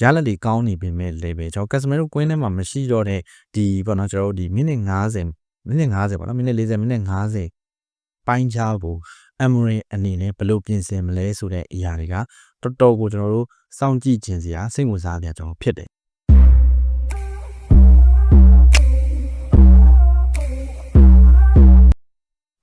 ကြားလက်တွေကောင်းနေပေမဲ့လည်းပဲကျွန်တော် Casemiro ကွင်းထဲမှာမရှိတော့တဲ့ဒီပေါ့နော်ကျွန်တော်တို့ဒီမိနစ်90မိနစ်90ပေါ့နော်မိနစ်40မိနစ်50ပိုင်းခြားကို Emery အနေနဲ့ဘယ်လိုပြင်ဆင်မလဲဆိုတဲ့အရာတွေကတော်တော်ကိုကျွန်တော်တို့စောင့်ကြည့်ခြင်းစရာစိတ်ဝင်စားစရာကျွန်တော်ဖြစ်တယ်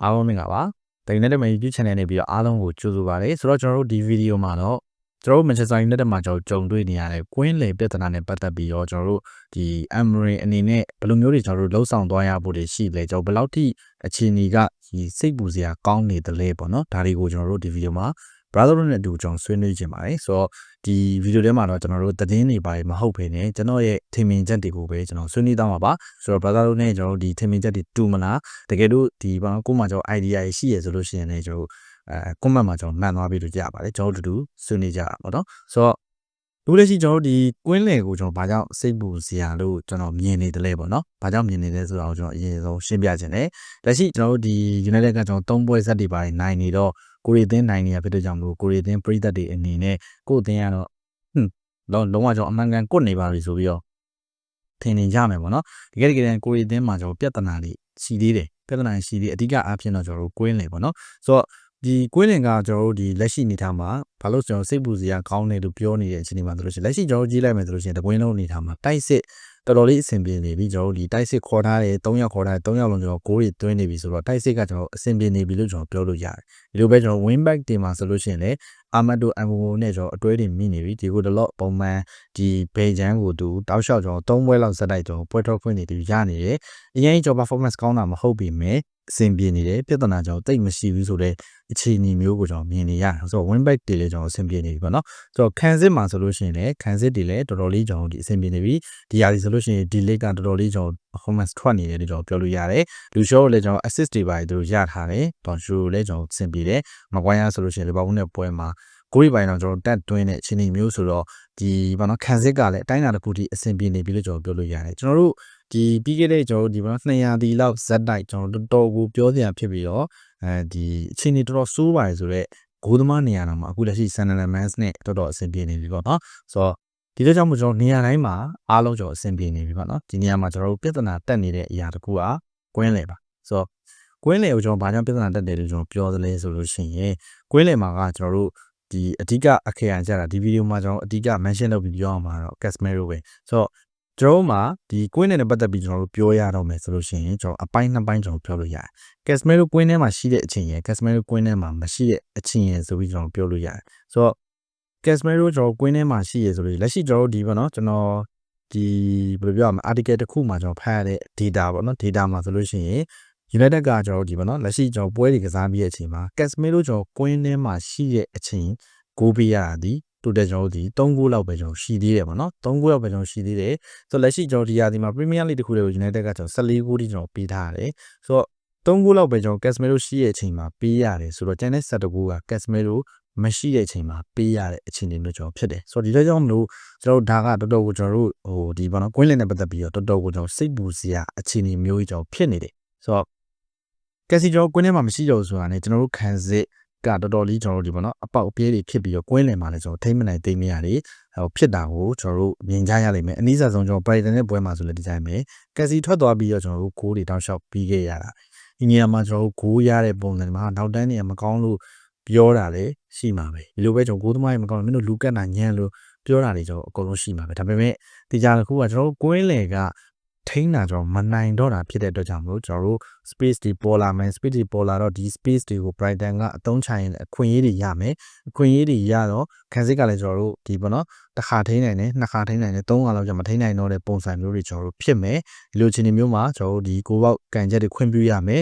အားလုံးမင်္ဂလာပါဒိုင်နက်တဲ့ YouTube channel နဲ့ပြီးတော့အားလုံးကိုကြိုဆိုပါရစေဆိုတော့ကျွန်တော်တို့ဒီဗီဒီယိုမှာတော့ ကျွန်တော်တို့ Manchester United မှာကျွန်တော်ကြုံတွေ့နေရတဲ့ကွင်းလေပြဿနာနဲ့ပတ်သက်ပြီးတော့ကျွန်တော်တို့ဒီ Emery အနေနဲ့ဘယ်လိုမျိုးတွေကျွန်တော်တို့လှုပ်ဆောင်သွားရဖို့တွေရှိလဲကျွန်တော်ဘယ်လောက်ထိအခြေအနေကဒီစိတ်ပူစရာကောင်းနေတယ်လဲပေါ့နော်ဒါတွေကိုကျွန်တော်တို့ဒီဗီဒီယိုမှာ brother တို့နဲ့အတူကျွန်တော်ဆွေးနွေးခြင်းပါတယ်ဆိုတော့ဒီဗီဒီယိုထဲမှာတော့ကျွန်တော်တို့သတင်းတွေပါတယ်မဟုတ်ဘဲနဲ့ကျွန်တော်ရဲ့ထင်မြင်ချက်တွေကိုပဲကျွန်တော်ဆွေးနွေးသွားမှာပါဆိုတော့ brother တို့နဲ့ကျွန်တော်တို့ဒီထင်မြင်ချက်တွေတူမလားတကယ်လို့ဒီဘာကိုမှကျွန်တော် idea ရှိရဆိုလို့ရှိရင်လည်းကျွန်တော် အဲ comment မှာကျွန်တော်မှန်သွားပြီလို့ကြရပါတယ်ကျွန်တော်တို့အတူဆွေးနွေးကြတာပေါ့နော်ဆိုတော့လူလက်ရှိကျွန်တော်တို့ဒီကွင်းလယ်ကိုကျွန်တော်ဘာကြောင့်စိတ်ပူစရာလို့ကျွန်တော်မြင်နေတယ်လဲပေါ့နော်။ဘာကြောင့်မြင်နေလဲဆိုတာကိုကျွန်တော်အရင်ဆုံးရှင်းပြခြင်းတယ်။လက်ရှိကျွန်တော်တို့ဒီ United ကကျွန်တော်၃ပွဲဆက်တွေပါတယ်နိုင်နေတော့ကိုရီအသင်းနိုင်နေရဖြစ်တဲ့ကြောင့်မလို့ကိုရီအသင်းပြည်သက်တွေအနေနဲ့ကိုယ်အသင်းကတော့ဟွန်းလုံးလုံးဝကျွန်တော်အမှန်ကန်ကွတ်နေပါပြီဆိုပြီးတော့ထင်နေကြမယ်ပေါ့နော်။တကယ်တကယ်ကိုရီအသင်းမှာကျွန်တော်ပြဿနာတွေရှိသေးတယ်။ပြဿနာရှိသေးအဓိကအားဖြင့်တော့ကျွန်တော်တို့ကွင်းလေပေါ့နော်။ဆိုတော့ ဒီကွင်းလင်ကကျွန်တော်တို့ဒီလက်ရှိအနေထားမှာဘာလို့ကျွန်တော်စိတ်ပူစရာကောင်းတယ်လို့ပြောနေတဲ့အချိန်ဒီမှာဆိုလို့ရှိရင်လက်ရှိကျွန်တော်ကြည့်လိုက်မယ်ဆိုလို့ရှိရင်တကွင်းလုံးအနေထားမှာတိုက်စစ်တော်တော်လေးအဆင်ပြေနေပြီကျွန်တော်တို့ဒီတိုက်စစ်ခေါ်ထားတယ်၃ယောက်ခေါ်ထားတယ်၃ယောက်လုံးကျွန်တော်ကိုးရီသွင်းနေပြီဆိုတော့တိုက်စစ်ကကျွန်တော်အဆင်ပြေနေပြီလို့ကျွန်တော်ပြောလို့ရတယ်ဒီလိုပဲကျွန်တော် win back တင်မှာဆိုလို့ရှိရင်လည်းအာမတ်တိုအမ်ဘိုနဲ့ကျွန်တော်အတွဲတွေမိနေပြီဒီကိုတလော့ပုံမှန်ဒီဘေဂျန်ကိုတူတောက်လျှောက်ကျွန်တော်၃ပွဲလောက်ဇက်တိုက်ကျွန်တော်ပွဲထုတ်ခွင့်တွေတူရနေတယ်အရင်ကျွန်တော် performance ကောင်းတာမဟုတ်ပြီမဲ့ အဆင်ပြေနေတယ်ပြဿနာကျွန်တော်တိတ်မရှိဘူးဆိုတော့အခြေအနေမျိုးကိုကျွန်တော်မြင်နေရတယ်ဆိုတော့ win back တွေလည်းကျွန်တော်အဆင်ပြေနေပြီပေါ့နော်ဆိုတော့ခံစစ်မှာဆိုလို့ရှိရင်လည်းခံစစ်တွေလည်းတော်တော်လေးကျွန်တော်ဒီအဆင်ပြေနေပြီဒီဟာဒီဆိုလို့ရှိရင်ဒီ league ကတော်တော်လေးကျွန်တော် performance ထွက်နေတယ်လို့ကျွန်တော်ပြောလို့ရတယ်လူရှောကိုလည်းကျွန်တော် assist တွေပါတယ်သူတို့ရထားတယ်ဘွန်ရှူကိုလည်းကျွန်တော်အဆင်ပြေတယ်မကွိုင်းရဆိုလို့ရှိရင်လီဗာပူးနဲ့ပွဲမှာ ကိုရီပိုင်းတော့ကျွန်တော်တက်တွင်းတဲ့အခြေအနေမျိုးဆိုတော့ဒီဘာနော်ခံစစ်ကလည်းအတိုင်းအတာတစ်ခုထိအဆင်ပြေနေပြီလို့ကျွန်တော်ပြောလို့ရတယ်ကျွန်တော်တို့ဒီပြီးခဲ့တဲ့ကျွန်တော်တို့ဒီဘာနော်200ဒီလောက်ဇက်တိုက်ကျွန်တော်တော်တော်ကိုပြောစရာဖြစ်ပြီးတော့အဲဒီအခြေအနေတော်တော်ဆိုးပါတယ်ဆိုတော့ဂိုးသမားနေရာတော့မှာအခုလက်ရှိ Sunderland Mans နဲ့တော်တော်အဆင်ပြေနေပြီပေါ့နော်ဆိုတော့ဒီလိုကြောင့်မို့ကျွန်တော်နေရာတိုင်းမှာအားလုံးကျွန်တော်အဆင်ပြေနေပြီပေါ့နော်ဒီနေရာမှာကျွန်တော်တို့ပြဿနာတက်နေတဲ့အရာတခုကကွင်းလေပါဆိုတော့ကွင်းလေကိုကျွန်တော်ဘာကြောင့်ပြဿနာတက်တယ်လို့ကျွန်တော်ပြောသလဲဆိုလို့ရှိရင်ကွင်းလေမှာကကျွန်တော်တို့ ဒီအဓိကအခရာကြတာဒီဗီဒီယိုမှာကျွန်တော်အဓိက mention လုပ်ပြီးပြောအောင်မှာတော့ Casemiro ပဲဆိုတော့ကျွန်တော်မှာဒီကွင်းနဲ့ပတ်သက်ပြီးကျွန်တော်တို့ပြောရတော့မယ်ဆိုလို့ရှိရင်ကျွန်တော်အပိုင်းနှစ်ပိုင်းကျွန်တော်ပြောလို့ရတယ်။ Casemiro ကွင်းထဲမှာရှိတဲ့အချိန်ရယ် Casemiro ကွင်းထဲမှာမရှိတဲ့အချိန်ရယ်ဆိုပြီးကျွန်တော်ပြောလို့ရတယ်။ဆိုတော့ Casemiro ကျွန်တော်ကွင်းထဲမှာရှိရယ်ဆိုလို့လက်ရှိကျွန်တော်တို့ဒီပေါ့နော်ကျွန်တော်ဒီဘယ်လိုပြောရမလဲ article တစ်ခုမှာကျွန်တော်ဖတ်ရတဲ့ data ပေါ့နော် data မှာဆိုလို့ရှိရင် United ကကျွန်တော်ဒီပေါ့နော်လက်ရှိကျွန်တော်ပွဲတွေကစားပြီးတဲ့အချိန်မှာ Casemiro ကျွန်တော်ကွင်းထဲမှာရှိတဲ့အချိန်ကိုပေးရတာဒီတိုတက်ကျွန်တော်တို့ဒီ3ဂိုးလောက်ပဲကျွန်တော်ရှိသေးတယ်ပေါ့နော်3ဂိုးလောက်ပဲကျွန်တော်ရှိသေးတယ်ဆိုတော့လက်ရှိကျွန်တော်ဒီရာဒီမှာ Premier League တခုတွေကို United ကကျွန်တော်14ဂိုးတိကျွန်တော်ပေးထားရတယ်ဆိုတော့3ဂိုးလောက်ပဲကျွန်တော် Casemiro ရှိရဲ့အချိန်မှာပေးရတယ်ဆိုတော့ကျန်တဲ့7ဂိုးက Casemiro မရှိတဲ့အချိန်မှာပေးရတဲ့အခြေအနေမျိုးကျွန်တော်ဖြစ်တယ်ဆိုတော့ဒီလိုကြောင့်မလို့ကျွန်တော်ဒါကတော်တော်ကိုကျွန်တော်တို့ဟိုဒီဘာနော်ကွင်းလင်းနဲ့ပတ်သက်ပြီးတော့တော်တော်ကိုကျွန်တော်စိတ်ပူစရာအခြေအနေမျိုးကြီးကျွန်တော်ဖြစ်နေတယ်ဆိုတော့ ကက်စီကျွန်တော်ကွင်းထဲမှာမရှိတော့ဆိုတာ ਨੇ ကျွန်တော်တို့ခံစစ်ကတော်တော်လေးကျွန်တော်တို့ဒီပေါ့နော်အပေါက်အပြဲတွေဖြစ်ပြီးတော့ကွင်းလင်မှာလည်းကျွန်တော်ထိမ့်မနိုင်သိမ့်မရတယ်ဟိုဖြစ်တာကိုကျွန်တော်တို့မြင်ကြရလိမ့်မယ်အနည်းဆုံးကျွန်တော်ပရိုက်တန်နဲ့ပွဲမှာဆိုလည်းဒီတိုင်းပဲကက်စီထွက်သွားပြီးတော့ကျွန်တော်တို့ဂိုးတွေတောက်လျှောက်ပြီးခဲ့ရတာဒီနေရာမှာကျွန်တော်တို့ဂိုးရတဲ့ပုံစံမှာနောက်တန်းနေရာမကောင်းလို့ပြောတာလည်းရှိမှာပဲဒီလိုပဲကျွန်တော်ဂိုးသမားတွေမကောင်းလို့မင်းတို့လူကတ်နာညံ့လို့ပြောတာတွေကျွန်တော်အကုန်လုံးရှိမှာပဲဒါပေမဲ့ဒီကြားတစ်ခုကကျွန်တော်တို့ကွင်းလေက ထိန်းတာကျွန်တော်မနိုင်တော့တာဖြစ်တဲ့အတွက်ကြောင့်မလို့ကျွန်တော်တို့ space တွေပေါ်လာမယ် space တွေပေါ်လာတော့ဒီ space တွေကို Brighton ကအသုံးချရင်အခွင့်အရေးတွေရမယ်အခွင့်အရေးတွေရတော့ခံစစ်ကလည်းကျွန်တော်တို့ဒီပေါ့နော်တစ်ခါထိန်းနိုင်တယ်နှစ်ခါထိန်းနိုင်တယ်သုံးခါလောက်ကျမထိန်းနိုင်တော့တဲ့ပုံစံမျိုးတွေကျွန်တော်တို့ဖြစ်မယ်ဒီလိုအခြေအနေမျိုးမှာကျွန်တော်တို့ဒီကိုပေါက်ကန်ချက်တွေခွင့်ပြုရမယ်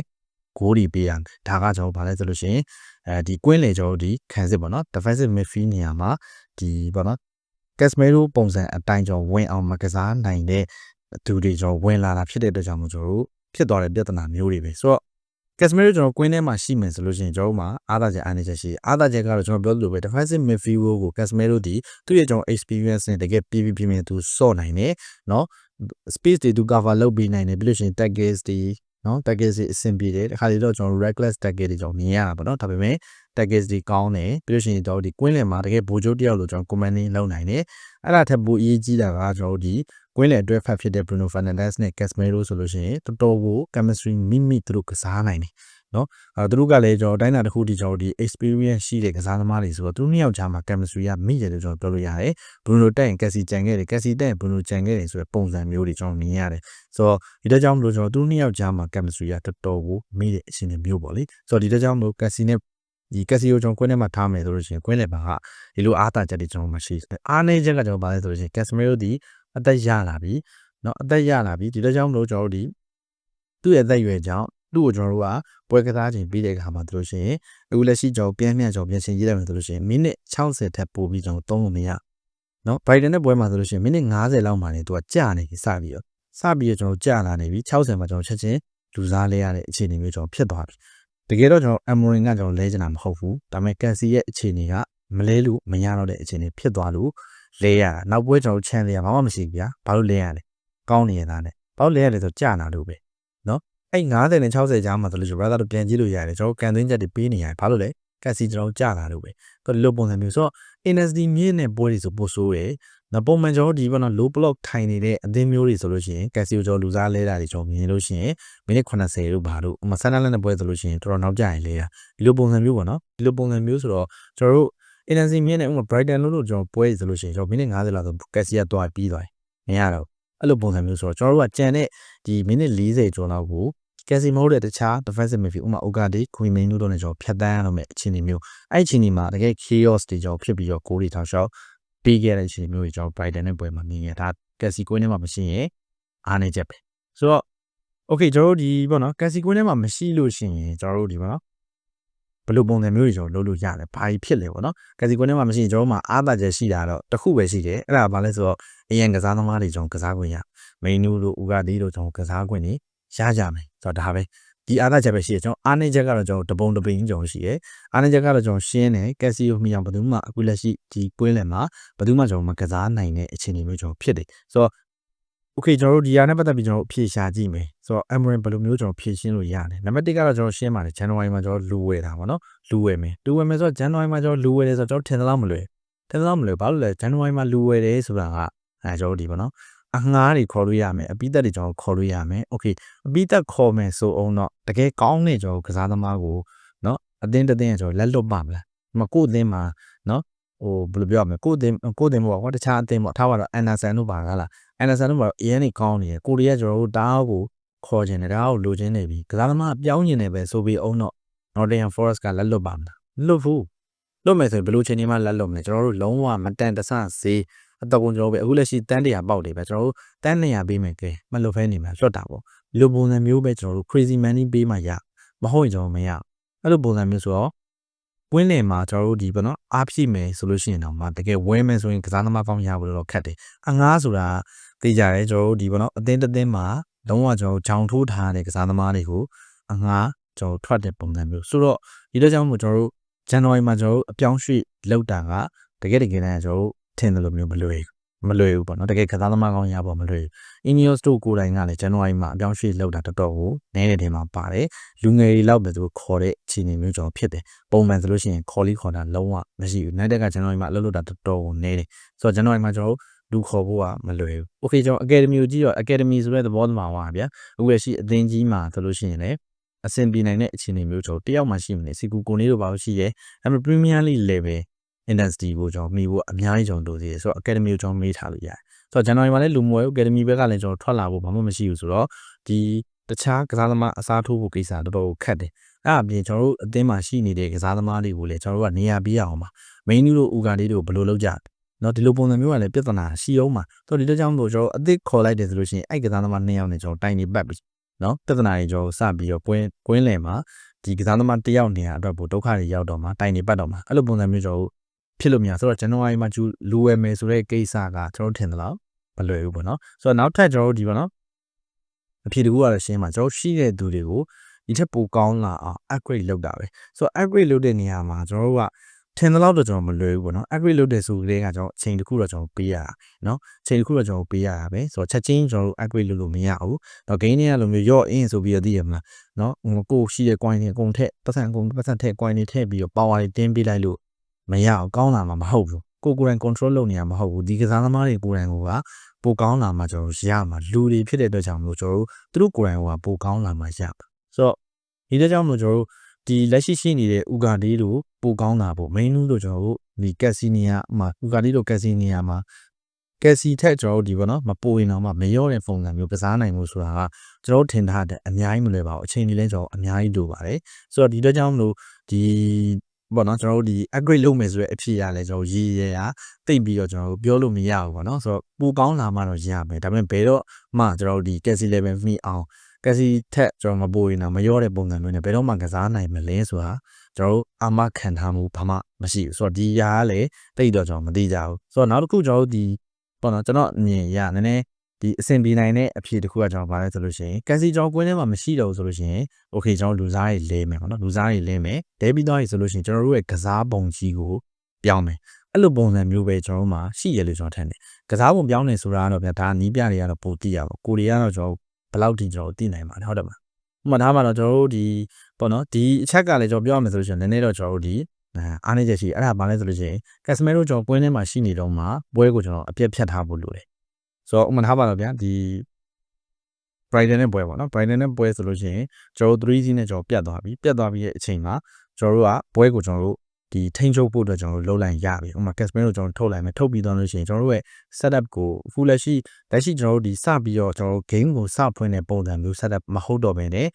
ဂိုးတွေပေးရမယ်ဒါကကျွန်တော်ဗာလဲဆိုလို့ရှိရင်အဲဒီကွင်းလေကျွန်တော်တို့ဒီခံစစ်ပေါ့နော် defensive midfield နေရာမှာဒီပေါ့နော် Casemiro ပုံစံအတိုင်းကျွန်တော်ဝင်အောင်မကစားနိုင်တဲ့ သူတွေကျွန်တော်ဝင်လာတာဖြစ်တဲ့အတွက်ကြောင့်မို့ကျွန်တော်တို့ဖြစ်သွားတဲ့ပြဿနာမျိုးတွေပဲဆိုတော့ Casemiro ကျွန်တော်ကွင်းထဲမှာရှိမယ်ဆိုလို့ရှိရင်ကျွန်တော်တို့မှာအားသာချက်အားနည်းချက်ရှိအားသာချက်ကတော့ကျွန်တော်ပြောသလိုပဲ defensive midfield ကို Casemiro ဒီသူ့ရဲ့ကျွန်တော် experience နဲ့တကယ်ပြပြပြပြသူစော့နိုင်တယ်เนาะ space တွေသူ cover လုပ်ပေးနိုင်တယ်ပြီးလို့ရှိရင် tackles တွေနော် tackle စီအဆင်ပြေတယ်တခါလေတော့ကျွန်တော် reckless tackle တွေကျွန်တော်မြင်ရတာပေါ့နော်ဒါပေမဲ့ package တွေကောင်းတယ်ပြီးလို့ရှိရင်ကျွန်တော်တို့ဒီကွင်းလယ်မှာတကယ်ဘိုးကျိုးတယောက်လိုကျွန်တော် commanding လုပ်နိုင်တယ်အဲ့ဒါထက်ပိုအရေးကြီးတာကကျွန်တော်တို့ဒီကွင်းလယ်အတွက်ဖတ်ဖြစ်တဲ့ Bruno Fernandes နဲ့ Casemiro ဆိုလို့ရှိရင်တော်တော်ကို chemistry မိမိသူတို့ကစားနိုင်တယ်နော်အဲသူတို့ကလည်းကျွန်တော်တိုင်းတာတစ်ခုဒီကျွန်တော်ဒီ experience ရှိတဲ့ကစားသမားတွေဆိုတော့သူတို့နှစ်ယောက်ကြားမှာ chemistry ကမိတယ်လို့ကျွန်တော်ပြောလို့ရတယ် Bruno တက်ရင် Cassie ကြံခဲ့တယ် Cassie တက်ရင် Bruno ကြံခဲ့တယ်ဆိုတဲ့ပုံစံမျိုးတွေကျွန်တော်မြင်ရတယ်ဆိုတော့ဒီတက်ကြောင့်မလို့ကျွန်တော်သူတို့နှစ်ယောက်ကြားမှာ chemistry ကတော်တော်ကိုမိတဲ့အခြေအနေမျိုးပေါ့လေဆိုတော့ဒီတက်ကြောင့်မလို့ Cassie နဲ့ ဒီကက်စီကိုကျွန်တော်ကွင်းထဲမှာထားမယ်ဆိုလို့ရှိရင်ကွင်းထဲမှာကဒီလိုအားတာချက်တွေကျွန်တော်မရှိအားနေချက်ကကျွန်တော်ပါလဲဆိုလို့ရှိရင်ကက်စမီရိုဒီအသက်ရလာပြီเนาะအသက်ရလာပြီဒီလိုကြောင့်မလို့ကျွန်တော်တို့ဒီသူ့ရဲ့အသက်အရွယ်ကြောင့်သူ့ကိုကျွန်တော်တို့ကပွဲကစားခြင်းပြီးတဲ့အခါမှာတို့လို့ရှိရင်အခုလက်ရှိကျွန်တော်ပြန်ပြန်ကျွန်တော်ပြင်ဆင်ရေးလိုက်မယ်ဆိုလို့ရှိရင်မိနစ်60ထက်ပိုပြီးကျွန်တော်သုံးလို့မရเนาะဘိုင်ဒန်နဲ့ပွဲမှာဆိုလို့ရှိရင်မိနစ်90လောက်မှနေသူကကြာနေပြီစပြီးတော့စပြီးတော့ကျွန်တော်ကြာလာနေပြီ60မှာကျွန်တော်ချက်ချင်းလူစားလဲရတဲ့အခြေအနေမျိုးကျွန်တော်ဖြစ်သွားပြီ တကယ်တော့ကျွန်တော်အမရင်ကကျွန်တော်လဲချင်တာမဟုတ်ဘူးဒါပေမဲ့ကန်စီရဲ့အခြေအနေကမလဲလို့မရတော့တဲ့အခြေအနေဖြစ်သွားလို့လဲရတာနောက်ပွဲကျွန်တော်ချန်လေရဘာမှမရှိဘူးဗျာဘာလို့လဲရလဲကောင်းနေရတာနဲ့ဘာလို့လဲရလဲဆိုကြာနာလို့ပဲနော်အဲ့90နဲ့60ကြားမှာဆိုလို့ရှိရင် brother တို့ပြန်ကြည့်လို့ရတယ်ကျွန်တော်ကန်သွင်းချက်တွေပေးနေရတယ်ဘာလို့လဲကန်စီကျွန်တော်ကြာလာလို့ပဲတော့ဒီလိုပုံစံမျိုးဆိုတော့ NSD မြင့်တဲ့ပွဲတွေဆိုပို့ဆိုးတယ် နော်ပုံမှန်ကျွန်တော်ဒီဘောနော် low block ထိုင်နေတဲ့အသင်းမျိုးတွေဆိုလို့ရှိရင်ကက်စီယိုကျော်လူစားလဲတာတွေကျွန်တော်မြင်လို့ရှိရင်မိနစ်80လို့ဘာလို့ဥမာဆန်နလန်နဲ့ပွဲဆိုလို့ရှိရင်တော်တော်နောက်ကျရင်လဲတာဒီလိုပုံစံမျိုးပေါ့နော်ဒီလိုပုံစံမျိုးဆိုတော့ကျွန်တော်တို့ NSC မြင့်တဲ့ဥမာ Brighton လို့လို့ကျွန်တော်ပွဲဆိုလို့ရှိရင်ကျွန်တော်မိနစ်90လောက်ဆိုကက်စီယာတော့ပြီးသွားတယ်မရတော့အဲ့လိုပုံစံမျိုးဆိုတော့ကျွန်တော်တို့ကကြံတဲ့ဒီမိနစ်40ကျော်လောက်ကိုကက်စီမဟုတ်တဲ့တခြား defensive midfield ဥမာ Ogade, Queen တို့နဲ့ကျွန်တော်ဖြတ်တန်းရတော့မယ့်အခြေအနေမျိုးအဲ့အခြေအနေမှာတကယ် chaos တွေကျွန်တော်ဖြစ်ပြီးတော့ကိုးတွေထောက်လျှောက် ပြီးခဲ့တဲ့ချိန်မျိုးတွေကျွန်တော် Brighton နဲ့ပွဲမှာမြင်ခဲ့ဒါကက်စီကွင်းထဲမှာမရှိရင်အားနေချက်ပဲဆိုတော့ okay ကျွန်တော်တို့ဒီပေါ့နော်ကက်စီကွင်းထဲမှာမရှိလို့ရှိရင်ကျွန်တော်တို့ဒီပေါ့နော်ဘယ်လိုပုံစံမျိုးတွေကျွန်တော်လုပ်လို့ရတယ်ဘာကြီးဖြစ်လဲပေါ့နော်ကက်စီကွင်းထဲမှာမရှိရင်ကျွန်တော်တို့မှာအားသာချက်ရှိတာတော့တစ်ခုပဲရှိတယ်အဲ့ဒါဘာလဲဆိုတော့အရင်ကစားသမားတွေကျွန်တော်ကစားခွင့်ရမိန်နူတို့ဦးကဒီတို့ကျွန်တော်ကစားခွင့်နေရကြမယ်ဆိုတော့ဒါပဲ ဒီအားသာချက်ပဲရှိတယ်ကျွန်တော်အားနေချက်ကတော့ကျွန်တော်တပုံတပိန်ကျွန်တော်ရှိတယ်အားနေချက်ကတော့ကျွန်တော်ရှင်းတယ်ကက်စီကိုမိအောင်ဘယ်သူမှအခုလက်ရှိဒီကွင်းလယ်မှာဘယ်သူမှကျွန်တော်မကစားနိုင်တဲ့အခြေအနေမျိုးကျွန်တော်ဖြစ်တယ်ဆိုတော့ okay ကျွန်တော်တို့ဒီဟာနဲ့ပတ်သက်ပြီးကျွန်တော်အဖြေရှာကြည့်မယ်ဆိုတော့ Amarin ဘယ်လိုမျိုးကျွန်တော်ဖြေရှင်းလို့ရတယ်နံပါတ်1ကတော့ကျွန်တော်ရှင်းပါတယ် January မှာကျွန်တော်လူဝယ်တာပေါ့နော်လူဝယ်မယ်လူဝယ်မယ်ဆိုတော့ January မှာကျွန်တော်လူဝယ်တယ်ဆိုတော့ကျွန်တော်ထင်သလားမလွယ်ထင်သလားမလွယ်ဘာလို့လဲ January မှာလူဝယ်တယ်ဆိုတာကအဲကျွန်တော်ဒီပေါ့နော် အငှားတွေခေါ်လို့ရမယ်အပိသက်တွေကျွန်တော်ခေါ်လို့ရမယ်โอเคအပိသက်ခေါ်မယ်ဆိုအောင်တော့တကယ်ကောင်းတဲ့ကျွန်တော်ကစားသမားကိုเนาะအတင်းတတင်းကျွန်တော်လက်လွတ်ပါမလားဒီမှာကိုယ့်အတင်းမှာเนาะဟိုဘယ်လိုပြောရမလဲကိုယ့်အတင်းကိုယ့်အတင်းပေါ့ကွာတခြားအတင်းပေါ့ထားပါတော့အန်ဒါဆန်တို့ပါကားလားအန်ဒါဆန်တို့ပါအရင်နေကောင်းနေတယ်ကိုရီးယားကျွန်တော်တို့တားကိုခေါ်ခြင်းတယ်ဒါကိုလိုချင်နေပြီကစားသမားပြောင်းနေတယ်ပဲဆိုပြီးအောင်တော့ Nottingham Forest ကလက်လွတ်ပါမလားလွတ်ဘူးလွတ်မယ်ဆိုရင်ဘယ်လိုချိန်ဒီမှလက်လွတ်မလဲကျွန်တော်တို့လုံးဝမတန်တဆဈေး အတော့ကျွန်တော်ပဲအခုလက်ရှိတန်းတရာပေါက်တယ်ပဲကျွန်တော်တို့တန်း200ပေးမယ်ကဲမလွတ်ဖဲနေမှာလွတ်တာပေါ့ဒီလိုပုံစံမျိုးပဲကျွန်တော်တို့ crazy money ပေးမှရမဟုတ်ရင်ကျွန်တော်မရအဲ့လိုပုံစံမျိုးဆိုတော့ဝင်းလင်မှာကျွန်တော်တို့ဒီပေါ့နော်အားဖြည့်မယ်ဆိုလို့ရှိရင်တော့မတကယ်ဝဲမယ်ဆိုရင်ကစားသမားကောင်းရဖို့တော့ခက်တယ်အငားဆိုတာသိကြတယ်ကျွန်တော်တို့ဒီပေါ့နော်အသင်းတစ်သင်းမှာလုံးဝကျွန်တော်ဂျောင်ထိုးထားတဲ့ကစားသမားတွေကိုအငားကျွန်တော်ထွက်တဲ့ပုံစံမျိုးဆိုတော့ဒီတော့ကြောင့်မို့ကျွန်တော်တို့ဇန်နဝါရီမှာကျွန်တော်တို့အပြောင်းရွှေ့လောက်တာကတကယ်တကယ်တမ်းကျွန်တော်တို့ ထင်တယ်လို့မျိုးမလွယ်ဘူးမလွယ်ဘူးပေါ့နော်တကယ်ကစားသမားကောင်းရဖို့မလွယ်ဘူး Ineos တို့ကိုယ်တိုင်ကလည်း January မှာအပြောင်းရွှေ့လောက်တာတော်တော်ကိုနည်းတဲ့တင်မှာပါတယ်လူငယ်တွေလောက်ပဲသူခေါ်တဲ့အခြေအနေမျိုးကျွန်တော်ဖြစ်တယ်ပုံမှန်ဆိုလို့ရှိရင်ခေါ်လီခေါ်တာလုံးဝမရှိဘူးနိုင်တက်က January မှာအလုပ်လုပ်တာတော်တော်ကိုနည်းတယ်ဆိုတော့ January မှာကျွန်တော်လူခေါ်ဖို့ကမလွယ်ဘူး Okay ကျွန်တော် Academy ကိုကြည့်တော့ Academy ဆိုတဲ့သဘောတမှာပါဗျာအခုရရှိအသင်းကြီးမှာဆိုလို့ရှိရင်လည်းအဆင်ပြေနိုင်တဲ့အခြေအနေမျိုးကျွန်တော်တယောက်မှရှိမနေစီကူကိုနေတို့ပါလို့ရှိရဲဒါပေမဲ့ Premier League level intensity ကိုကျွန်တော်မိဖို့အများကြီးကျွန်တော်လိုသေးတယ်ဆိုတော့ academy ကိုကျွန်တော်မေးထားလို့ရတယ်ဆိုတော့ January မှာလည်းလူမွေ academy ဘက်ကလည်းကျွန်တော်ထွက်လာဖို့ဘာမှမရှိဘူးဆိုတော့ဒီတခြားကစားသမားအစားထိုးဖို့ကိစ္စတော်တော်ခက်တယ်အဲ့အပြင်ကျွန်တော်တို့အသင်းမှာရှိနေတဲ့ကစားသမားတွေကိုလည်းကျွန်တော်တို့ကနေရာပေးအောင်ပါ main တို့ဥကာလေးတို့ဘယ်လိုလုပ်ကြနော်ဒီလိုပုံစံမျိုးကလည်းပြဿနာရှိအောင်ပါဆိုတော့ဒီတကြောင်တို့ကျွန်တော်အသစ်ခေါ်လိုက်တယ်ဆိုလို့ရှိရင်အဲ့ကစားသမားနှစ်ယောက်နဲ့ကျွန်တော်တိုင်နေပတ်ပြီနော်ပြဿနာတွေကျွန်တော်စပြီးတော့ကွင်းကွင်းလယ်မှာဒီကစားသမားတစ်ယောက်နေရာအတွက်ပိုဒုက္ခတွေရောက်တော့မှာတိုင်နေပတ်တော့မှာအဲ့လိုပုံစံမျိုးကျွန်တော် ဖြစ်လို့မရဆိုတော့ January မှာကျူလူဝယ်မယ်ဆိုတဲ့ကိစ္စကကျွန်တော်ထင်တယ်လို့မလွယ်ဘူးပေါ့နော်ဆိုတော့နောက်ထပ်ကျွန်တော်တို့ဒီပေါ့နော်အဖြစ်တကူကတော့ရှင်းမှာကျွန်တော်ရှိတဲ့သူတွေကိုဒီထက်ပိုကောင်းလာအောင် upgrade လုပ်တာပဲဆိုတော့ upgrade လုပ်တဲ့နေရာမှာကျွန်တော်တို့ကထင်သလောက်တော့ကျွန်တော်မလွယ်ဘူးပေါ့နော် upgrade လုပ်တဲ့ဆိုကလေးကကျွန်တော်အချိန်တစ်ခုတော့ကျွန်တော်ပေးရတာနော်အချိန်တစ်ခုတော့ကျွန်တော်ပေးရတာပဲဆိုတော့ချက်ချင်းကျွန်တော်တို့ upgrade လုပ်လို့မရဘူးတော့ gain တွေကလိုမျိုးရော့ in ဆိုပြီးတော့သိရမလားနော်ဟိုကိုရှိတဲ့ coin တွေအကုန်ထက်ပတ်စံအကုန်ပတ်စံထက် coin တွေထည့်ပြီးတော့ power တွေတင်းပေးလိုက်လို့ မရအောင်ကောင်းလာမှာမဟုတ်ဘူးကိုကိုယ်တိုင် control လုပ်နေရမှာမဟုတ်ဘူးဒီကစားသမားတွေကိုယ်တိုင်ကပိုကောင်းလာမှာကျွန်တော်ရမှာလူတွေဖြစ်တဲ့အတွက်ကြောင့်မလို့ကျွန်တော်တို့သူတို့ကိုယ်တိုင်ကပိုကောင်းလာမှာရမှာဆိုတော့ဒီတဲ့ကြောင့်မလို့ကျွန်တော်တို့ဒီလက်ရှိရှိနေတဲ့ဥကာဒီတို့ပိုကောင်းတာပေါ့ main လို့ကျွန်တော်တို့ဒီကက်စီနီယာမှာဥကာဒီတို့ကက်စီနီယာမှာကက်စီထက်ကျွန်တော်တို့ဒီပေါ့နော်မပိုရင်တော့မှမရော့တဲ့ပုံစံမျိုးကစားနိုင်မှုဆိုတာကကျွန်တော်ထင်ထားတဲ့အများကြီးမလွယ်ပါဘူးအချိန်ကြီးလဲကျွန်တော်အများကြီးလိုပါတယ်ဆိုတော့ဒီတော့ကြောင့်မလို့ဒီ ပေါ့နော်ကျွန်တော်တို့ဒီ upgrade လုပ်မယ်ဆိုတဲ့အဖြစ်ရလဲကျွန်တော်ရည်ရရတိတ်ပြီးတော့ကျွန်တော်တို့ပြောလို့မရဘူးပေါ့နော်ဆိုတော့ပူကောင်းလာမှတော့ရမယ်ဒါပေမဲ့ဘယ်တော့မှကျွန်တော်တို့ဒီ Cassie level မီအောင်ကက်စီထက်ကျွန်တော်မပိုရင်တော့မရောတဲ့ပုံစံမျိုးနဲ့ဘယ်တော့မှကစားနိုင်မလဲဆိုတာကျွန်တော်တို့အာမခံထားမှုဘာမှမရှိဘူးဆိုတော့ဒီຢာကလည်းတိတ်တော့ကျွန်တော်မသိကြဘူးဆိုတော့နောက်တစ်ခုကျွန်တော်တို့ဒီပေါ့နော်ကျွန်တော်အမြင်ရနည်းနည်း ဒီအဆင်ပြေနိုင်တဲ့အဖြေတစ်ခုကကျွန်တော်ပါလဲဆိုလို့ရှိရင်ကန်စီကျွန်တော်ကွင်းထဲမှာမရှိတော့ဘူးဆိုလို့ရှိရင် okay ကျွန်တော်လူစားတွေလဲမယ်ပေါ့နော်လူစားတွေလဲမယ်ဒဲပြီးသွားပြီဆိုလို့ရှိရင်ကျွန်တော်တို့ရဲ့ကစားပုံကြီးကိုပြောင်းမယ်အဲ့လိုပုံစံမျိုးပဲကျွန်တော်တို့မှာရှိရလို့ကျွန်တော်ထင်တယ်ကစားပုံပြောင်းနေဆိုတာကတော့ဗျာဒါနီးပြတွေကတော့ပိုတိရပါကိုတွေကတော့ကျွန်တော်ဘယ်လောက်ထိကျွန်တော်သိနိုင်ပါလဲဟုတ်တယ်မလားဥပမာထားမှာတော့ကျွန်တော်တို့ဒီပေါ့နော်ဒီအချက်ကလည်းကျွန်တော်ပြောရမယ်ဆိုလို့ရှိရင်နည်းနည်းတော့ကျွန်တော်တို့ဒီအားနည်းချက်ရှိအဲ့ဒါဘာလဲဆိုလို့ရှိရင် customer တို့ကျွန်တော်ကွင်းထဲမှာရှိနေတော့မှပွဲကိုကျွန်တော်အပြည့်ဖြတ်ထားဖို့လိုတယ် ဆိုတော့ဥပမာထားပါတော့ဗျာဒီ Brighton နဲ့ပွဲပေါ့နော် Brighton နဲ့ပွဲဆိုလို့ရှိရင်ကျွန်တော်တို့ 3C နဲ့ကျွန်တော်ပြတ်သွားပြီပြတ်သွားပြီရဲ့အချိန်မှာကျွန်တော်တို့ကပွဲကိုကျွန်တော်တို့ဒီထိန်းချုပ်ဖို့အတွက်ကျွန်တော်တို့လှုပ်လိုက်ရပြီဥပမာ Casemiro ကိုကျွန်တော်ထုတ်လိုက်မယ်ထုတ်ပြီးသွားလို့ရှိရင်ကျွန်တော်တို့ရဲ့ setup ကိုအခုလက်ရှိလက်ရှိကျွန်တော်တို့ဒီစပြီးတော့ကျွန်တော်တို့ game ကိုစဖွင့်တဲ့ပုံစံမျိုး setup မဟုတ်တော့ဘဲနဲ့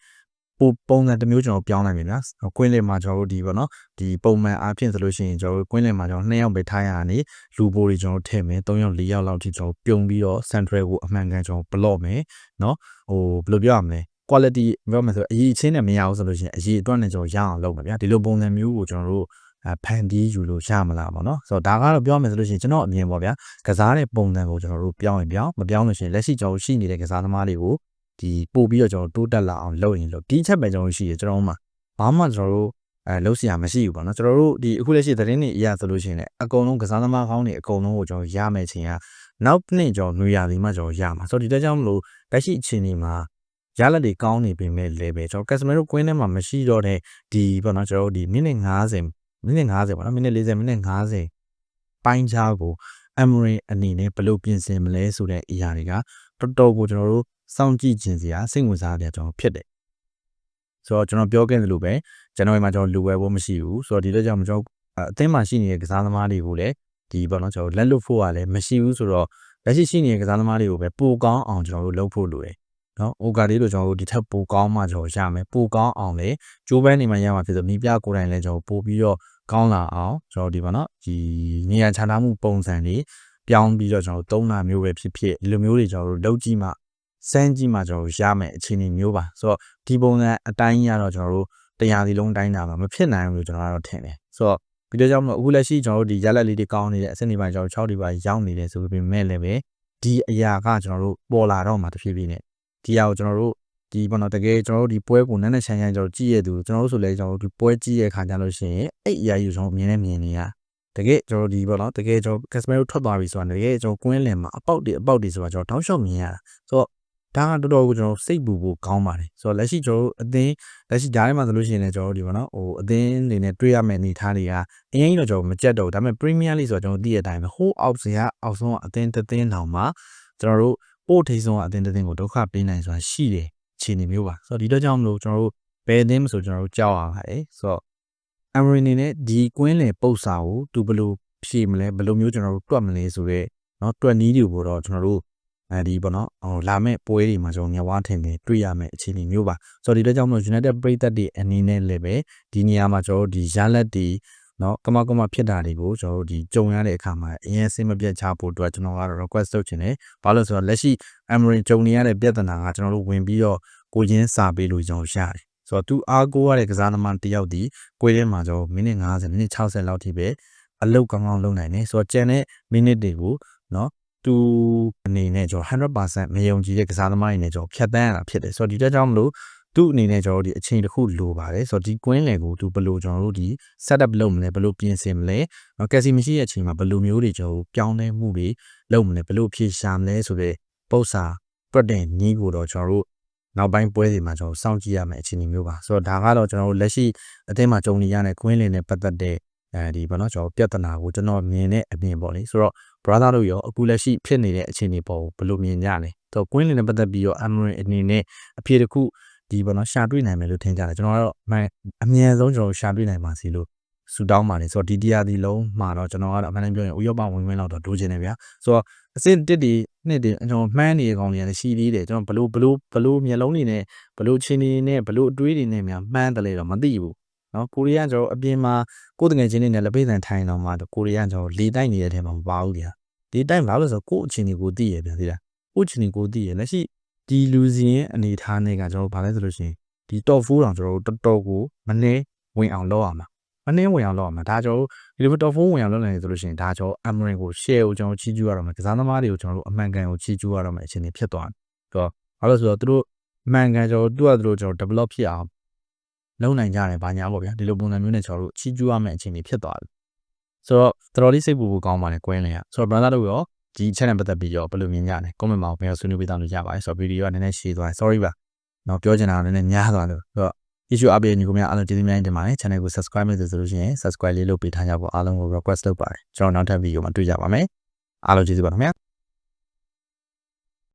ပိုပုံစံတစ်မျိုးကျွန်တော်ပြောင်းလိုက်ပြီနော်။ကွင်းလင်မှာကျွန်တော်တို့ဒီပေါ့နော်။ဒီပုံမှန်အားဖြင့်ဆိုလို့ရှိရင်ကျွန်တော်တို့ကွင်းလင်မှာကျွန်တော်2ယောက်ပဲထားရတာနေလူပိုတွေကျွန်တော်ထည့်မယ်3ယောက်4ယောက်လောက်ထိကျွန်တော်ပြုံပြီးတော့ central ကိုအမှန်ကန်ကျွန်တော် block မယ်နော်။ဟိုဘယ်လိုပြောရမလဲ quality ပြောမယ်ဆိုအရေးချင်းနဲ့မရအောင်ဆိုလို့ရှိရင်အရေးအတွက်နဲ့ကျွန်တော်ရအောင်လုပ်မှာဗျာဒီလိုပုံစံမျိုးကိုကျွန်တော်တို့အဖန်တီးယူလို့ရမလားပေါ့နော်ဆိုတော့ဒါကတော့ပြောမယ်ဆိုလို့ရှိရင်ကျွန်တော်အမြင်ပေါ့ဗျာကစားတဲ့ပုံစံကိုကျွန်တော်တို့ပြောင်းရင်ပြောင်းမပြောင်းလို့ရှိရင်လက်ရှိကျွန်တော်ရှိနေတဲ့ကစားသမားတွေကို ဒီပို့ပြီးတော့ကျွန်တော်တိုးတက်လာအောင်လုပ်ရင်လို့ဒီချက်ပဲကျွန်တော်ရှိရကျွန်တော်မှဘာမှကျွန်တော်တို့အဲလုံးစရာမရှိဘူးပေါ့နော်ကျွန်တော်တို့ဒီအခုလက်ရှိသတင်းတွေအရာဆိုလို့ရှိရင်လည်းအကုန်လုံးကစားသမားကောင်းတွေအကုန်လုံးကိုကျွန်တော်ရမယ်ချင်းကနောက်နှစ်ကျွန်တော်ຫນွေရာသီမှကျွန်တော်ရမှာဆိုတော့ဒီတက်ကြောင့်မလို့လက်ရှိအခြေအနေမှာရလက်တွေကောင်းနေပြီမဲ့လေပဲကျွန်တော် customer တို့ကွင်းထဲမှာမရှိတော့တဲ့ဒီပေါ့နော်ကျွန်တော်တို့ဒီမိနစ်90မိနစ်90ပေါ့နော်မိနစ်40မိနစ်90ပိုင်းခြားကို Emery အနေနဲ့ဘယ်လိုပြင်ဆင်မလဲဆိုတဲ့အရာတွေကတော်တော်ကိုကျွန်တော်တို့ စောင့်ကြည့်ခြင်းစရာစိတ်ဝင်စားတဲ့အကြောင်းဖြစ်တယ်ဆိုတော့ကျွန်တော်ပြောခဲ့သလိုပဲဇန်နဝါရီမှာကျွန်တော်လူဝဲဖို့မရှိဘူးဆိုတော့ဒီတော့ကြောင့်ကျွန်တော်အသင်းမှာရှိနေတဲ့ကစားသမားတွေကိုလည်းဒီပေါ့နော်ကျွန်တော်လက်လွတ်ဖို့ကလည်းမရှိဘူးဆိုတော့လက်ရှိရှိနေတဲ့ကစားသမားတွေကိုပဲပိုကောင်းအောင်ကျွန်တော်တို့လုပ်ဖို့လိုတယ်နော်အိုဂါလေးတို့ကျွန်တော်တို့ဒီထက်ပိုကောင်းမှကျွန်တော်ရမယ်ပိုကောင်းအောင်လေကျိုးပန်းနေမှရမှာဖြစ်ဆိုမိပြကိုယ်တိုင်လည်းကျွန်တော်ပို့ပြီးတော့ကောင်းလာအောင်ကျွန်တော်ဒီပေါ့နော်ဒီနေရာခြားထားမှုပုံစံတွေပြောင်းပြီးတော့ကျွန်တော်တို့သုံးတာမျိုးပဲဖြစ်ဖြစ်ဒီလိုမျိုးတွေကျွန်တော်တို့လုပ်ကြည့်မှ စမ်းကြည့်မှကျွန်တော်တို့ရမယ်အခြေအနေမျိုးပါဆိုတော့ဒီပုံစံအတိုင်းရတော့ကျွန်တော်တို့တရားစီလုံးတိုင်းတာမှာမဖြစ်နိုင်ဘူးလို့ကျွန်တော်ကတော့ထင်တယ်ဆိုတော့ဗီဒီယိုကြောင့်မလို့အခုလက်ရှိကျွန်တော်တို့ဒီရလက်လေးတွေကောင်းနေတဲ့အဆင့်တွေပိုင်းကျွန်တော်6ဒီပိုင်းရောက်နေတယ်ဆိုပေမဲ့လည်းပဲဒီအရာကကျွန်တော်တို့ပေါ်လာတော့မှတဖြည်းဖြည်းနဲ့ဒီအရာကိုကျွန်တော်တို့ဒီပေါ့နော်တကယ်ကျွန်တော်တို့ဒီပွဲကိုနန်းနဲ့ချမ်းချမ်းကျွန်တော်ကြည့်ရသူကျွန်တော်တို့ဆိုလဲကျွန်တော်တို့ဒီပွဲကြည့်ရခါကြလို့ရှိရင်အဲ့အရာကြီးကျွန်တော်မြင်နေမြင်နေရတကယ်ကျွန်တော်ဒီပေါ့နော်တကယ်ကျွန်တော် customer ထွက်သွားပြီဆိုတာတကယ်ကျွန်တော်ကွင်းလင်မှာအပေါက်တွေအပေါက်တွေဆိုတာကျွန်တော်တောင်းလျှောက်မြင်ရတာဆိုတော့ ဒါကတော်တော်ကိုကျွန်တော်စိတ်ပူဖို့ကောင်းပါတယ်ဆိုတော့လက်ရှိကျွန်တော်တို့အသင်းလက်ရှိဂျားထဲမှာဆိုလို့ရှိရင်လည်းကျွန်တော်တို့ဒီပေါ့နော်ဟိုအသင်းအနေနဲ့တွေ့ရမယ့်အနေအထားတွေကအရင်ကြီးတော့ကျွန်တော်မကြက်တော့ဘူးဒါပေမဲ့ Premier League ဆိုတော့ကျွန်တော်သိတဲ့အတိုင်းပဲဟိုးအောက်စရာအောက်ဆုံးအသင်းတစ်သင်းတောင်မှကျွန်တော်တို့ပို့ထိဆုံးအသင်းတစ်သင်းကိုဒုက္ခပေးနိုင်ဆိုတာရှိတယ်အခြေအနေမျိုးပါဆိုတော့ဒီတော့ကြောင့်မလို့ကျွန်တော်တို့ဘယ်အသင်းမဆိုကျွန်တော်တို့ကြောက်ရပါတယ်ဆိုတော့ Emery အနေနဲ့ဒီကွင်းလယ်ပုတ်စာကိုသူဘယ်လိုဖြေမလဲဘယ်လိုမျိုးကျွန်တော်တို့တွက်မလဲဆိုတော့เนาะတွက်နီးတွေကိုတော့ကျွန်တော်တို့ အဲဒီပေါ့နော်ဟိုလာမဲ့ပွဲတွေမှာကျွန်တော်ညဝါထင်နေတွေ့ရမယ့်အခြေအနေမျိုးပါဆိုတော့ဒီတော့ကြောင့်မလို့ United ပြည်သက်တွေအနေနဲ့လည်းပဲဒီနေရာမှာကျွန်တော်တို့ဒီရလက်တွေနော်ကမကမဖြစ်တာတွေကိုကျွန်တော်တို့ဒီကြုံရတဲ့အခါမှာအရင်အစင်မပြတ်ချဖို့အတွက်ကျွန်တော်ကတော့ request လုပ်ချင်တယ်ဘာလို့ဆိုတော့လက်ရှိ Emery ကြုံနေရတဲ့ပြဿနာကကျွန်တော်တို့ဝင်ပြီးတော့ကိုရင်းစာပေးလို့ကျွန်တော်ရတယ်ဆိုတော့သူအားကိုးရတဲ့ကစားသမားတယောက်ဒီကိုရင်းမှာကျွန်တော်မိနစ်90မိနစ်60လောက်ထိပဲအလုတ်ကောင်းကောင်းလုပ်နိုင်တယ်ဆိုတော့ကျန်တဲ့မိနစ်တွေကိုနော် သူအနေနဲ့ကျွန်တော်100%မယုံကြည်တဲ့ကစားသမားတွေနဲ့ကျွန်တော်ဖြတ်တန်းရတာဖြစ်တယ်ဆိုတော့ဒီတက်ကြောင့်မလို့သူ့အနေနဲ့ကျွန်တော်တို့ဒီအချိန်တစ်ခုလိုပါတယ်ဆိုတော့ဒီကွင်းလယ်ကိုသူဘယ်လိုကျွန်တော်တို့ဒီ setup လုပ်မလဲဘယ်လိုပြင်ဆင်မလဲနော်ကက်စီမရှိတဲ့အချိန်မှာဘယ်လိုမျိုးတွေကျွန်တော်တို့ပြောင်းလဲမှုတွေလုပ်မလဲဘယ်လိုဖြေရှာမလဲဆိုတဲ့ပုံစာပြတ်တဲ့ညီးကိုတော့ကျွန်တော်တို့နောက်ပိုင်းပွဲတွေမှာကျွန်တော်စောင့်ကြည့်ရမယ့်အခြေအနေမျိုးပါဆိုတော့ဒါကတော့ကျွန်တော်တို့လက်ရှိအသင်းမှာကြုံနေရတဲ့ကွင်းလယ်နဲ့ပတ်သက်တဲ့အဲဒီဘာလို့ကျွန်တော်ပြဿနာကိုကျွန်တော်မြင်တဲ့အမြင်ပေါ့လေဆိုတော့ brother တို့ရောအခုလက်ရှိဖြစ်နေတဲ့အခြေအနေပေါ်ကိုဘယ်လိုမြင်ကြလဲတော့ကွင်းလယ်နဲ့ပတ်သက်ပြီးတော့ Amarin အနေနဲ့အဖြေတစ်ခုဒီပေါ့နော်ရှာတွေ့နိုင်မယ်လို့ထင်ကြတယ်ကျွန်တော်ကတော့အမှန်အမြဲဆုံးကျွန်တော်ရှာတွေ့နိုင်ပါစီလို့ဆူတောင်းပါတယ်ဆိုတော့ဒီတရားဒီလုံးမှာတော့ကျွန်တော်ကတော့အမှန်တမ်းပြောရင်ဥရောပဝင်ဝင်လောက်တော့ဒိုးချင်တယ်ဗျာဆိုတော့အစစ်တစ်ဒီနှစ်ဒီကျွန်တော်မှန်းနေရကောင်တွေလည်းရှိသေးတယ်ကျွန်တော်ဘလို့ဘလို့ဘလို့မျက်လုံးတွေနဲ့ဘလို့ချင်းတွေနဲ့ဘလို့အတွေးတွေနဲ့များမှန်းတယ်လေတော့မသိဘူး နော်ကိုရီးယားကျွန်တော်အပြင်မှာကိုယ်တငယ်ချင်းတွေနဲ့လက်ပိတ်ဆန်ထိုင်တော့မှကိုရီးယားကျွန်တော်လေတိုက်နေတဲ့ထဲမှာမပါဘူးကြာလေတိုက်ဘာလို့လဲဆိုတော့ကိုယ့်အချင်းတွေကိုသိရပြန်သေးလားကိုယ့်အချင်းတွေကိုသိရလက်ရှိဒီလူစီရင်အနေထားနဲ့ကကျွန်တော်ဘာလဲဆိုလို့ရှိရင်ဒီ top 4တောင်ကျွန်တော်တို့တော်တော်ကိုမနှဲဝင်အောင်လုပ်ရမှာမနှဲဝင်အောင်လုပ်ရမှာဒါကျွန်တော်ဒီလို top 4ဝင်အောင်လုပ်နိုင်တယ်ဆိုလို့ရှိရင်ဒါကျွန်တော် Amarin ကို share ကိုကျွန်တော်ချီးကျူးရတော့မယ်ကစားသမားတွေကိုကျွန်တော်တို့အမှန်ကန်ကိုချီးကျူးရတော့မယ်အချိန်တွေဖြစ်သွားတယ်ဆိုတော့ဘာလို့ဆိုတော့သူတို့အမှန်ကန်ကျွန်တော်တို့သူ့အတူကျွန်တော် develop ဖြစ်အောင် လုံနိုင်ကြတယ်ဘာညာပေါ့ဗျာဒီလိုပုံစံမျိုးနဲ့ကျွန်တော်တို့ချီးကျူးရမယ့်အချိန်တွေဖြစ်သွားပြီဆိုတော့တော်တော်လေးစိတ်ပူပူကောင်းပါတယ်ကွင်းလေရဆိုတော့ brother တို့ရောဒီ channel ပတ်သက်ပြီးတော့ဘယ်လိုမြင်ကြလဲ comment မှာပြန်ဆွေးနွေးပေးသားလို့ရပါတယ်ဆိုတော့ video ကနည်းနည်းရှည်သွားတယ် sorry ပါတော့ပြောချင်တာကနည်းနည်းများသွားလို့ဆိုတော့ issue update ညီကိုများအားလုံးကျေးဇူးများတင်ပါတယ် channel ကို subscribe လုပ်လို့ဆိုလို့ရှိရင် subscribe လေးလုပ်ပေးထားကြဖို့အားလုံးကို request လုပ်ပါတယ်ကျွန်တော်နောက်ထပ် video မှာတွေ့ကြပါမယ်အားလုံးကျေးဇူးပါခင်ဗျာ